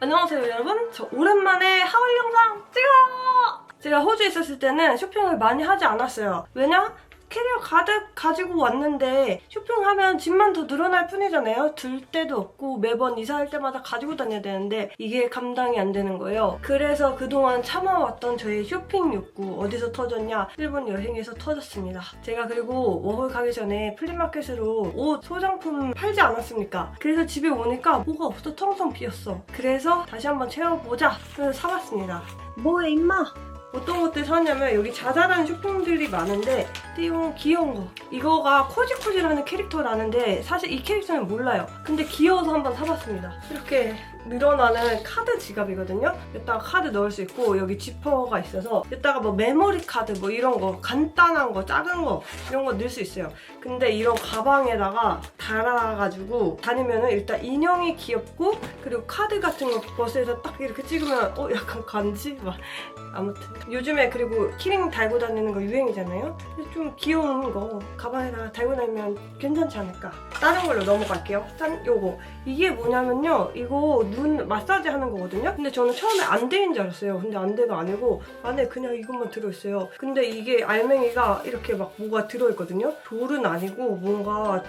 안녕하세요 여러분. 저 오랜만에 하울 영상 찍어! 제가 호주에 있었을 때는 쇼핑을 많이 하지 않았어요. 왜냐? 캐리어 가득 가지고 왔는데 쇼핑하면 짐만 더 늘어날 뿐이잖아요. 들 데도 없고 매번 이사할 때마다 가지고 다녀야 되는데 이게 감당이 안 되는 거예요. 그래서 그동안 참아왔던 저의 쇼핑 욕구 어디서 터졌냐? 일본 여행에서 터졌습니다. 제가 그리고 워홀 가기 전에 플리마켓으로 옷 소장품 팔지 않았습니까? 그래서 집에 오니까 뭐가 없어. 텅텅 비었어. 그래서 다시 한번 채워보자. 그래서 사봤습니다. 뭐해 임마 어떤 것들 사냐면 여기 자잘한 쇼핑들이 많은데 띠용 귀여운 거. 이거가 코지코지라는 캐릭터라는데 사실 이 캐릭터는 몰라요. 근데 귀여워서 한번 사봤습니다. 이렇게 늘어나는 카드 지갑이거든요 여기다가 카드 넣을 수 있고 여기 지퍼가 있어서 여기다가 뭐 메모리 카드 뭐 이런 거 간단한 거 작은 거 이런 거 넣을 수 있어요 근데 이런 가방에다가 달아가지고 다니면은 일단 인형이 귀엽고 그리고 카드 같은 거 버스에서 딱 이렇게 찍으면 어 약간 간지 막 아무튼 요즘에 그리고 키링 달고 다니는 거 유행이잖아요. 좀 귀여운 거 가방에다가 달고 다니면 괜찮지 않을까. 다른 걸로 넘어갈게요. 짠 요거 이게 뭐냐면요. 이거 눈 마사지 하는 거거든요. 근데 저는 처음에 안대인 줄 알았어요. 근데 안대가 아니고 안에 그냥 이것만 들어있어요. 근데 이게 알맹이가 이렇게 막 뭐가 들어있거든요. 돌은 아니고 뭔가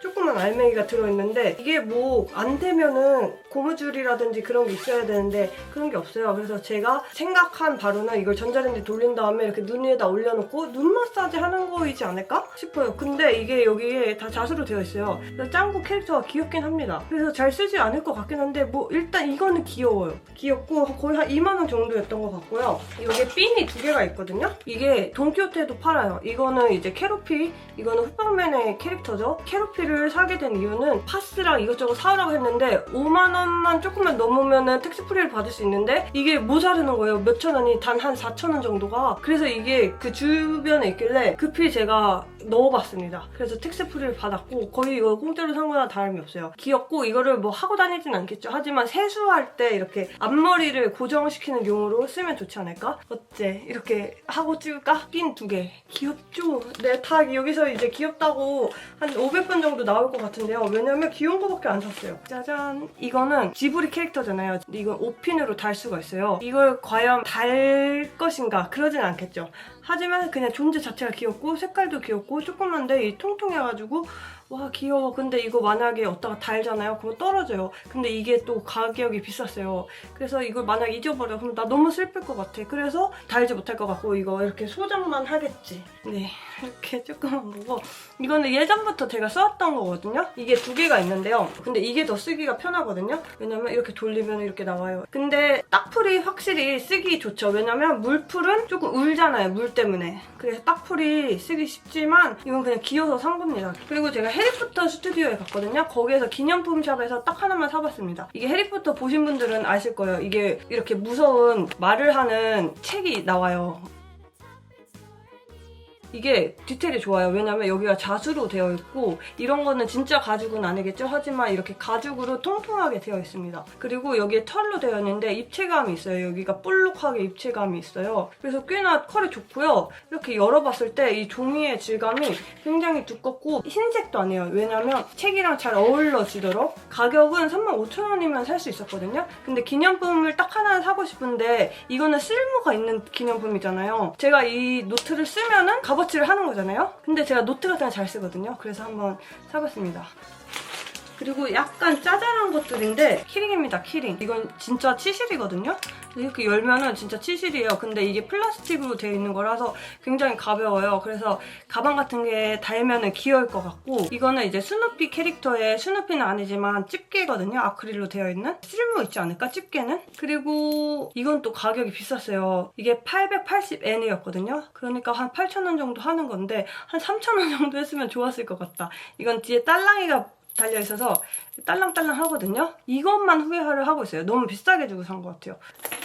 조그만 알맹이가 들어있는데 이게 뭐 안 되면은 고무줄이라든지 그런 게 있어야 되는데 그런 게 없어요. 그래서 제가 생각한 바로는 이걸 전자레인지 돌린 다음에 이렇게 눈 위에다 올려놓고 눈 마사지 하는 거이지 않을까 싶어요. 근데 이게 여기에 다 자수로 되어 있어요. 그래서 짱구 캐릭터가 귀엽긴 합니다. 그래서 잘 쓰지 않을 것 같긴 한데 뭐 일단 이거는 귀여워요. 귀엽고 거의 한 2만 원 정도였던 것 같고요. 여기에 핀이 두 개가 있거든요. 이게 돈키호테도 팔아요. 이거는 이제 캐로피, 이거는 후방맨의 캐릭터죠. 캐 로피를 사게 된 이유는 파스랑 이것저것 사오라고 했는데 5만 원만 조금만 넘으면은 택시 프리를 받을 수 있는데 이게 모자르는 거예요. 몇천 원이 단 한 4천 원 정도가. 그래서 이게 그 주변에 있길래 급히 제가 넣어봤습니다. 그래서 택시 프리를 받았고 거의 이거 공짜로 산 거나 다름이 없어요. 귀엽고 이거를 뭐 하고 다니진 않겠죠. 하지만 세수할 때 이렇게 앞머리를 고정시키는 용으로 쓰면 좋지 않을까? 어때? 이렇게 하고 찍을까? 핀두 개. 귀엽죠? 네, 다 여기서 이제 귀엽다고 한 500번 정도 나올 것 같은데요. 왜냐면 귀여운 거밖에 안 샀어요. 짜잔. 이거는 지브리 캐릭터잖아요. 이건 5핀으로 달 수가 있어요. 이걸 과연 달 것인가? 그러진 않겠죠. 하지만 그냥 존재 자체가 귀엽고 색깔도 귀엽고 조그만데 이 통통해가지고 와 귀여워. 근데 이거 만약에 어디다가 달잖아요? 그러면 떨어져요. 근데 이게 또 가격이 비쌌어요. 그래서 이걸 만약 잊어버려 그럼 나 너무 슬플 것 같아. 그래서 달지 못할 것 같고 이거 이렇게 소장만 하겠지. 네 이렇게 조그만 거고. 이거는 예전부터 제가 써왔던 거거든요. 이게 두 개가 있는데요. 근데 이게 더 쓰기가 편하거든요. 왜냐면 이렇게 돌리면 이렇게 나와요. 근데 딱풀이 확실히 쓰기 좋죠. 왜냐면 물풀은 조금 울잖아요 물 때문에. 그래서 딱풀이 쓰기 쉽지만 이건 그냥 귀여워서 산 겁니다. 그리고 제가 해리포터 스튜디오에 갔거든요. 거기에서 기념품 샵에서 딱 하나만 사봤습니다. 이게 해리포터 보신 분들은 아실 거예요. 이게 이렇게 무서운 말을 하는 책이 나와요 이게 디테일이 좋아요. 왜냐면 여기가 자수로 되어 있고 이런 거는 진짜 가죽은 아니겠죠? 하지만 이렇게 가죽으로 통통하게 되어 있습니다. 그리고 여기에 털로 되어 있는데 입체감이 있어요. 여기가 볼록하게 입체감이 있어요. 그래서 꽤나 컬이 좋고요. 이렇게 열어봤을 때 이 종이의 질감이 굉장히 두껍고 흰색도 아니에요. 왜냐면 책이랑 잘 어울러지도록 가격은 35,000원이면 살 수 있었거든요. 근데 기념품을 딱 하나 사고 싶은데 이거는 쓸모가 있는 기념품이잖아요. 제가 이 노트를 쓰면은 값어치를 하는 거잖아요. 근데 제가 노트 같은 거 잘 쓰거든요. 그래서 한번 사봤습니다. 그리고 약간 짜잘한 것들인데 키링입니다 키링. 이건 진짜 치실이거든요? 이렇게 열면은 진짜 치실이에요. 근데 이게 플라스틱으로 되어 있는 거라서 굉장히 가벼워요. 그래서 가방 같은 게 달면은 귀여울 것 같고 이거는 이제 스누피 캐릭터의 스누피는 아니지만 집게거든요? 아크릴로 되어 있는? 쓸모 있지 않을까 집게는? 그리고 이건 또 가격이 비쌌어요. 이게 880엔이었거든요? 그러니까 한 8,000원 정도 하는 건데 한 3,000원 정도 했으면 좋았을 것 같다. 이건 뒤에 딸랑이가 달려 있어서 딸랑딸랑 하거든요. 이것만 후회를 하고 있어요. 너무 비싸게 주고 산 것 같아요.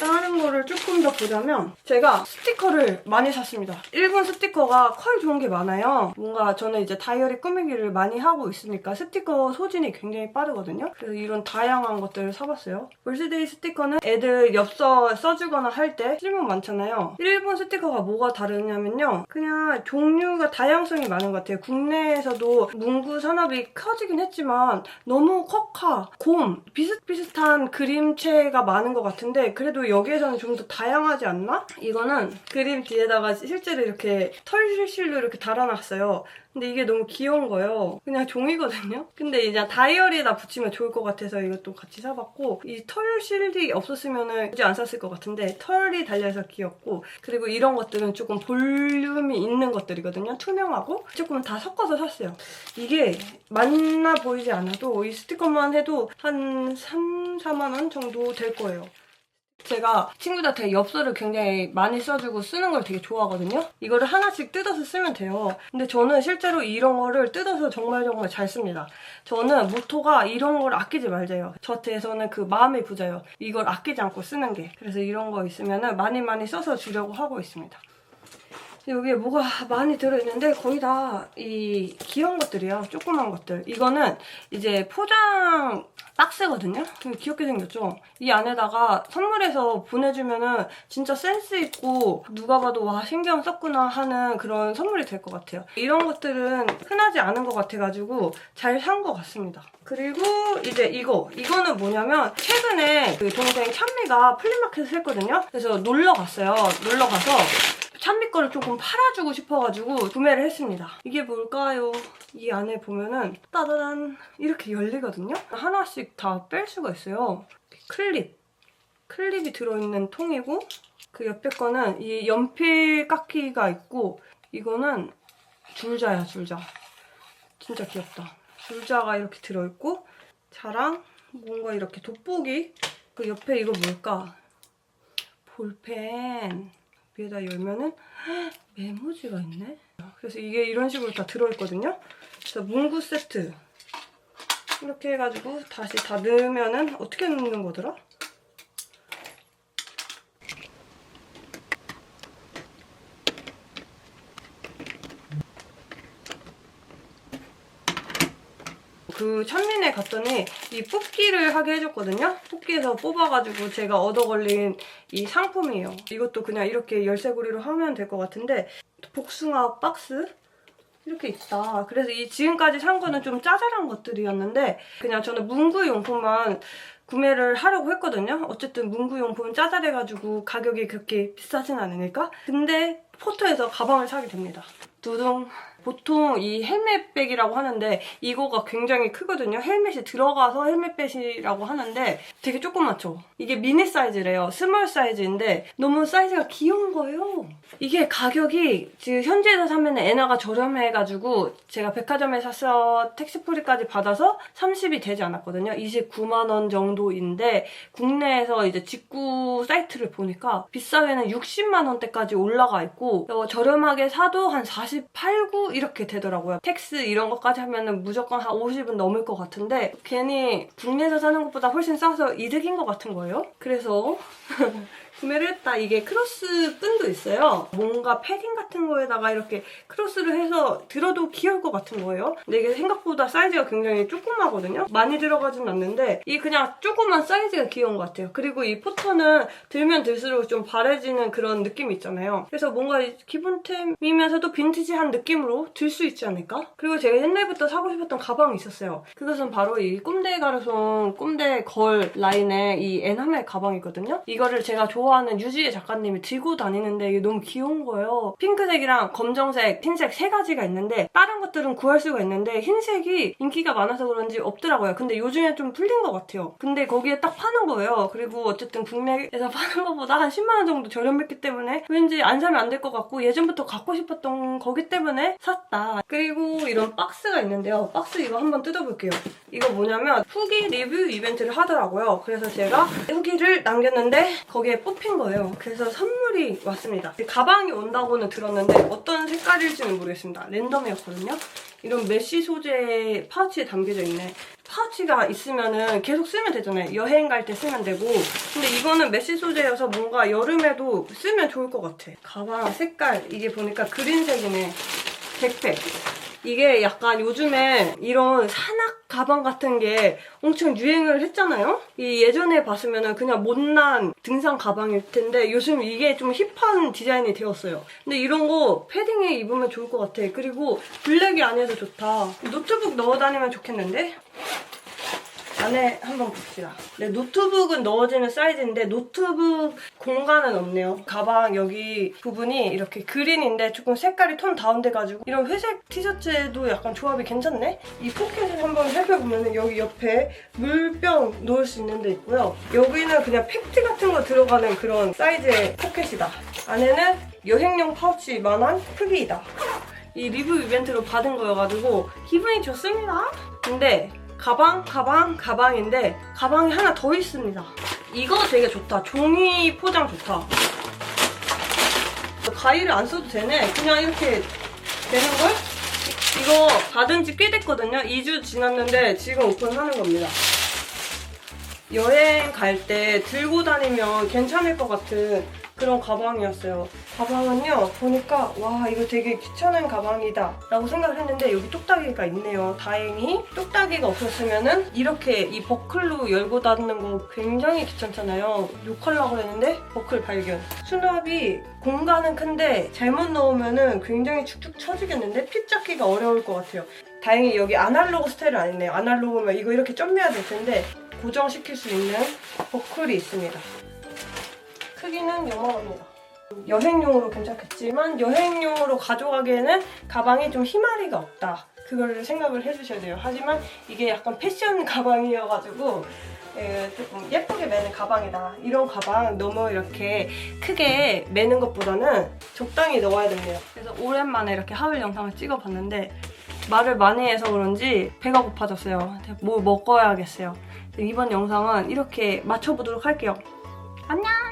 다른 거를 조금 더 보자면 제가 스티커를 많이 샀습니다. 일본 스티커가 컬 좋은 게 많아요. 뭔가 저는 이제 다이어리 꾸미기를 많이 하고 있으니까 스티커 소진이 굉장히 빠르거든요. 그래서 이런 다양한 것들을 사봤어요. 벌스데이 스티커는 애들 엽서 써주거나 할때 쓸모 많잖아요. 일본 스티커가 뭐가 다르냐면요. 그냥 종류가 다양성이 많은 것 같아요. 국내에서도 문구 산업이 커지긴 했지만 너무 컵카, 곰 비슷비슷한 그림체가 많은 것 같은데 그래도 여기에서는 좀 더 다양하지 않나? 이거는 그림 뒤에다가 실제로 이렇게 털 실실로 이렇게 달아놨어요. 근데 이게 너무 귀여운 거예요. 그냥 종이거든요? 근데 이제 다이어리에다 붙이면 좋을 것 같아서 이것도 같이 사봤고 이 털 실이 없었으면 굳이 안 샀을 것 같은데 털이 달려서 귀엽고 그리고 이런 것들은 조금 볼륨이 있는 것들이거든요. 투명하고 조금 다 섞어서 샀어요. 이게 많나 보이지 않아도 이 스티커만 해도 한 3, 4만 원 정도 될 거예요. 제가 친구들한테 엽서를 굉장히 많이 써주고 쓰는 걸 되게 좋아하거든요. 이거를 하나씩 뜯어서 쓰면 돼요. 근데 저는 실제로 이런 거를 뜯어서 정말 정말 잘 씁니다. 저는 모토가 이런 걸 아끼지 말자요. 저한테서는 그 마음이 부자요. 이걸 아끼지 않고 쓰는 게. 그래서 이런 거 있으면 많이 많이 써서 주려고 하고 있습니다. 여기에 뭐가 많이 들어있는데 거의 다 이 귀여운 것들이야. 조그만 것들. 이거는 이제 포장 박스거든요? 되게 귀엽게 생겼죠? 이 안에다가 선물해서 보내주면은 진짜 센스 있고 누가 봐도 와 신경 썼구나 하는 그런 선물이 될 것 같아요. 이런 것들은 흔하지 않은 것 같아가지고 잘 산 것 같습니다. 그리고 이제 이거 이거는 뭐냐면 최근에 그 동생 찬미가 플리마켓을 했거든요. 그래서 놀러 갔어요. 놀러 가서 찬미 거를 조금 팔아주고 싶어가지고 구매를 했습니다. 이게 뭘까요? 이 안에 보면은 따다단 이렇게 열리거든요. 하나씩 다 뺄 수가 있어요. 클립. 클립이 들어있는 통이고 그 옆에 거는 이 연필 깎기가 있고 이거는 줄자야 줄자. 진짜 귀엽다. 줄자가 이렇게 들어있고 자랑 뭔가 이렇게 돋보기 그 옆에 이거 뭘까? 볼펜 위에다 열면은 헉, 메모지가 있네. 그래서 이게 이런 식으로 다 들어있거든요. 그래서 문구 세트 이렇게 해가지고 다시 다 넣으면은 어떻게 넣는 거더라? 그 천민에 갔더니 이 뽑기를 하게 해줬거든요. 뽑기에서 뽑아가지고 제가 얻어 걸린 이 상품이에요. 이것도 그냥 이렇게 열쇠고리로 하면 될 것 같은데 복숭아 박스 이렇게 있다. 그래서 이 지금까지 산 거는 좀 짜잘한 것들이었는데 그냥 저는 문구 용품만 구매를 하려고 했거든요. 어쨌든 문구 용품은 짜잘해가지고 가격이 그렇게 비싸진 않으니까. 근데 포토에서 가방을 사게 됩니다. 두둥. 보통 이 헬멧백이라고 하는데 이거가 굉장히 크거든요. 헬멧이 들어가서 헬멧백이라고 하는데 되게 조그맣죠? 이게 미니 사이즈래요. 스몰 사이즈인데 너무 사이즈가 귀여운 거예요. 이게 가격이 지금 현지에서 사면 엔화가 저렴해가지고 제가 백화점에 사서 택시프리까지 받아서 30이 되지 않았거든요. 29만 원 정도인데 국내에서 이제 직구 사이트를 보니까 비싸게는 60만 원대까지 올라가 있고 어, 저렴하게 사도 한 48, 9 이렇게 되더라고요. 텍스 이런 것까지 하면은 무조건 한 50은 넘을 것 같은데 괜히 국내에서 사는 것보다 훨씬 싸서 이득인 것 같은 거예요. 그래서 구매를 했다. 이게 크로스 끈도 있어요. 뭔가 패딩 같은 거에다가 이렇게 크로스를 해서 들어도 귀여울 것 같은 거예요. 근데 이게 생각보다 사이즈가 굉장히 조그마거든요. 많이 들어가진 않는데 이 그냥 조그만 사이즈가 귀여운 것 같아요. 그리고 이 포터는 들면 들수록 좀 바래지는 그런 느낌이 있잖아요. 그래서 뭔가 기본템이면서도 빈티지한 느낌으로 들 수 있지 않을까? 그리고 제가 옛날부터 사고 싶었던 가방이 있었어요. 그것은 바로 이 꼼데 가르송 꼼데 걸 라인의 이 에나멜 가방이거든요. 이거를 제가 좋아 하는 유지혜 작가님이 들고 다니는데 이게 너무 귀여운 거예요. 핑크색이랑 검정색, 흰색 세 가지가 있는데 다른 것들은 구할 수가 있는데 흰색이 인기가 많아서 그런지 없더라고요. 근데 요즘에 좀 풀린 것 같아요. 근데 거기에 딱 파는 거예요. 그리고 어쨌든 국내에서 파는 것보다 한 10만 원 정도 저렴했기 때문에 왠지 안 사면 안 될 것 같고 예전부터 갖고 싶었던 거기 때문에 샀다. 그리고 이런 박스가 있는데요. 박스 이거 한번 뜯어볼게요. 이거 뭐냐면 후기 리뷰 이벤트를 하더라고요. 그래서 제가 후기를 남겼는데 거기에 뽑힌 거예요. 그래서 선물이 왔습니다. 가방이 온다고는 들었는데 어떤 색깔일지는 모르겠습니다. 랜덤이었거든요. 이런 메쉬 소재 파우치에 담겨져 있네. 파우치가 있으면은 계속 쓰면 되잖아요. 여행 갈 때 쓰면 되고. 근데 이거는 메쉬 소재여서 뭔가 여름에도 쓰면 좋을 것 같아. 가방 색깔 이게 보니까 그린색이네. 백팩. 이게 약간 요즘에 이런 산악 가방 같은 게 엄청 유행을 했잖아요? 이 예전에 봤으면은 그냥 못난 등산 가방일 텐데 요즘 이게 좀 힙한 디자인이 되었어요. 근데 이런 거 패딩에 입으면 좋을 것 같아. 그리고 블랙이 아니어서 좋다. 노트북 넣어 다니면 좋겠는데? 안에 한번 봅시다. 네, 노트북은 넣어지는 사이즈인데 노트북 공간은 없네요. 가방 여기 부분이 이렇게 그린인데 조금 색깔이 톤 다운돼가지고 이런 회색 티셔츠에도 약간 조합이 괜찮네? 이 포켓을 한번 살펴보면 여기 옆에 물병 넣을 수 있는 데 있고요. 여기는 그냥 팩트 같은 거 들어가는 그런 사이즈의 포켓이다. 안에는 여행용 파우치만한 크기이다. 이 리뷰 이벤트로 받은 거여가지고 기분이 좋습니다. 근데 가방, 가방, 가방인데 가방이 하나 더 있습니다. 이거 되게 좋다. 종이 포장 좋다. 가위를 안 써도 되네. 그냥 이렇게 되는 걸? 이거 받은 지 꽤 됐거든요. 2주 지났는데 지금 오픈하는 겁니다. 여행 갈 때 들고 다니면 괜찮을 것 같은 그런 가방이었어요. 가방은요, 보니까, 와, 이거 되게 귀찮은 가방이다. 라고 생각을 했는데, 여기 똑딱이가 있네요. 다행히. 똑딱이가 없었으면은, 이렇게 이 버클로 열고 닫는 거 굉장히 귀찮잖아요. 욕하려고 했는데, 버클 발견. 수납이 공간은 큰데, 잘못 넣으면은 굉장히 축축 처지겠는데, 핏 잡기가 어려울 것 같아요. 다행히 여기 아날로그 스타일은 아니네요. 아날로그면 이거 이렇게 점매야 될 텐데, 고정시킬 수 있는 버클이 있습니다. 크기는 요만합니다. 여행용으로 괜찮겠지만 여행용으로 가져가기에는 가방에 좀 희마리가 없다. 그걸 생각을 해주셔야 돼요. 하지만 이게 약간 패션 가방이어가지고 예, 조금 예쁘게 매는 가방이다. 이런 가방 너무 이렇게 크게 매는 것보다는 적당히 넣어야 됩니다. 그래서 오랜만에 이렇게 하울 영상을 찍어봤는데 말을 많이 해서 그런지 배가 고파졌어요. 뭐 먹어야겠어요. 이번 영상은 이렇게 맞춰보도록 할게요. 안녕!